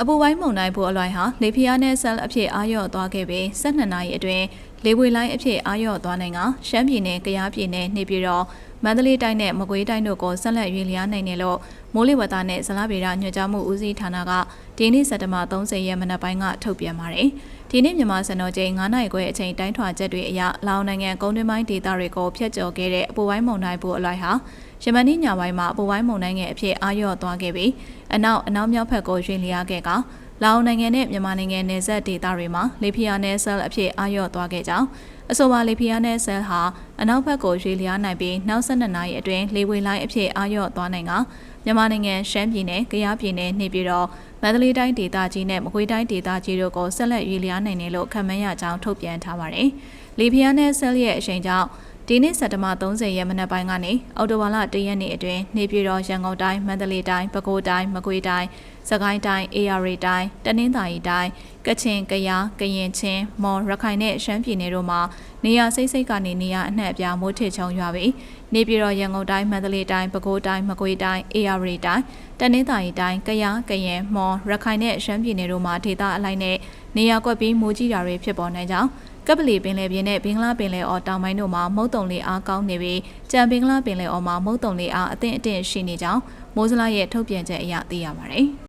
အပူပိုင်းမုန်တိုင်းဖို့အလွိုင်းဟာလေဖီယာနဲ့ဆဲလ်အဖြစ်အာရော့သွားခဲ့ပြီး12နာရီအတွင်းလေပွေလိုင်းအဖြစ်အာရော့သွားနိုင်ကရှမ်းပြည်နယ်၊ကယားပြည်နယ်နှိပ်ပြီးတော့ မန္တလေးတိုင်းနဲ့မကွေးတိုင်းတို့ကိုဆက်လက်ရွေးလျားနိုင်တယ်လို့မိုးလေဝသနဲ့ဇလားဗေဒညွှန်ကြားမှုဦးစီးဌာနကဒီနေ့စက်တဘာ30ရက်မနက်ပိုင်းကထုတ်ပြန်ပါတယ်။ဒီနေ့မြန်မာစံတော်ချိန်9နိုင်ခွဲအချိန်တိုင်းထွာချက်တွေအရလောင်နိုင်ငံကုန်းတွင်းပိုင်းဒေသတွေကိုဖျက်ကျော်ခဲ့တဲ့အပူပိုင်းမုန်တိုင်းဖို့အလွိုင်းဟာယမန်နေ့ညပိုင်းမှာအပူပိုင်းမုန်တိုင်းငယ်အဖြစ်အာရော့သွားခဲ့ပြီးအနောက်အနောက်မြောက်ဘက်ကိုရွှေ့လျားခဲ့က လာအိုနိုင်ငံနဲ့မြန်မာနိုင်ငံနယ်စပ်ဒေသတွေမှာလေဖီယာနယ်ဆဲလ်အဖြစ်အာရော့သွားခဲ့ကြောင်းအဆိုပါလေဖီယာနယ်ဆဲလ်ဟာအနောက်ဘက်ကိုရွှေ့လျားနိုင်ပြီးနောက်12နာရီအတွင်းလေဝေလိုင်းအဖြစ်အာရော့သွားနိုင်ကမြန်မာနိုင်ငံရှမ်းပြည်နယ်၊ကယားပြည်နယ်နှိပ်ပြီးတော့မန္တလေးတိုင်းဒေသကြီးနဲ့မကွေးတိုင်းဒေသကြီးတို့ကိုဆက်လက်ရွေးလျားနိုင်တယ်လို့ခန့်မှန်းရကြောင်းထုတ်ပြန်ထားပါတယ်။လေဖီယာနယ်ဆဲလ်ရဲ့အချိန်ကြောင့် ဒီနေ့စက်တဘာ30ရက်မနက်ပိုင်းကနေအော်တိုဘာလ1ရက်နေ့အတွင်းနေပြည်တော်ရန်ကုန်တိုင်းမန္တလေးတိုင်းပဲခူးတိုင်းမကွေးတိုင်းစကိုင်းတိုင်းအေရီတိုင်းတနင်္သာရီတိုင်းကချင်ကယားကရင်ချင်းမော်ရခိုင်နဲ့ရှမ်းပြည်နယ်တို့မှာနေရာစိတ်စိတ်ကနေနေရာအနှံ့အပြားမိုးထစ်ချုံရွာပြီးနေပြည်တော်ရန်ကုန်တိုင်းမန္တလေးတိုင်းပဲခူးတိုင်းမကွေးတိုင်းအေရီတိုင်းတနင်္သာရီတိုင်းကယားကရင်မော်ရခိုင်နဲ့ရှမ်းပြည်နယ်တို့မှာဒေသအလိုက်နဲ့နေရာကွက်ပြီးမိုးကြီးတာတွေဖြစ်ပေါ်နေကြောင်း ကပ်ပလီပင်လယ်ပြင်နဲ့ဘင်္ဂလားပင်လယ်အော်တောင်ပိုင်းတို့မှာမုတ်တုံလေးအားကောင်းနေပြီးကြံဘင်္ဂလားပင်လယ်အော်မှာမုတ်တုံလေးအားအသင့်အတင့်ရှိနေကြောင်းမိုးစလာရဲ့ထုတ်ပြန်ချက်အရသိရပါတယ်။